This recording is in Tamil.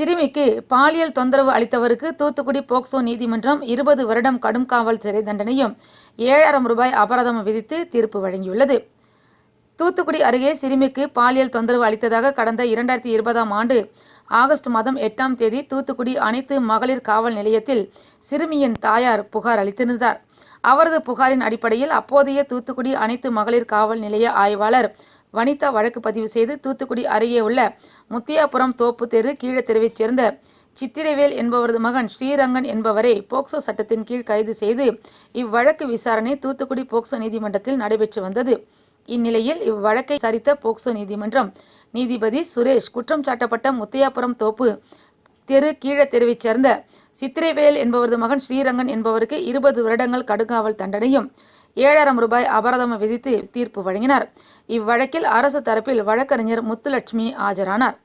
சிறுமிக்கு பாலியல் தொந்தரவு அளித்தவருக்கு தூத்துக்குடி போக்சோ நீதிமன்றம் இருபது வருடம் கடும் காவல் சிறை தண்டனையும் ஏழாயிரம் ரூபாய் அபராதம் விதித்து தீர்ப்பு வழங்கியுள்ளது. தூத்துக்குடி அருகே சிறுமிக்கு பாலியல் தொந்தரவு அளித்ததாக கடந்த இரண்டாயிரத்தி இருபதாம் ஆண்டு ஆகஸ்ட் மாதம் எட்டாம் தேதி தூத்துக்குடி அனைத்து மகளிர் காவல் நிலையத்தில் சிறுமியின் தாயார் புகார் அளித்திருந்தார். அவரது புகாரின் அடிப்படையில் அப்போதைய தூத்துக்குடி அனைத்து மகளிர் காவல் நிலைய ஆய்வாளர் வனிதா வழக்கு பதிவு செய்து தூத்துக்குடி அருகே உள்ள முத்தியாபுரம் தோப்பு தெரு கீழ தெருவைச் சேர்ந்த சித்திரவேல் என்பவரது மகன் ஸ்ரீரங்கன் என்பவரை போக்சோ சட்டத்தின் கீழ் கைது செய்து இவ்வழக்கு விசாரணை தூத்துக்குடி போக்சோ நீதிமன்றத்தில் நடைபெற்று வந்தது. இந்நிலையில் இவ்வழக்கை சரித்த போக்சோ நீதிமன்றம் நீதிபதி சுரேஷ் குற்றம் சாட்டப்பட்ட முத்தையாபுரம் தோப்பு தெரு கீழ தெருவைச் சேர்ந்த சித்திரைவேல் என்பவரது மகன் ஸ்ரீரங்கன் என்பவருக்கு இருபது வருடங்கள் கடுங்காவல் தண்டனையும் ஏழாயிரம் ரூபாய் அபராதம் விதித்து தீர்ப்பு வழங்கினார். இவ்வழக்கில் அரசு தரப்பில் வழக்கறிஞர் முத்துலட்சுமி ஆஜரானார்.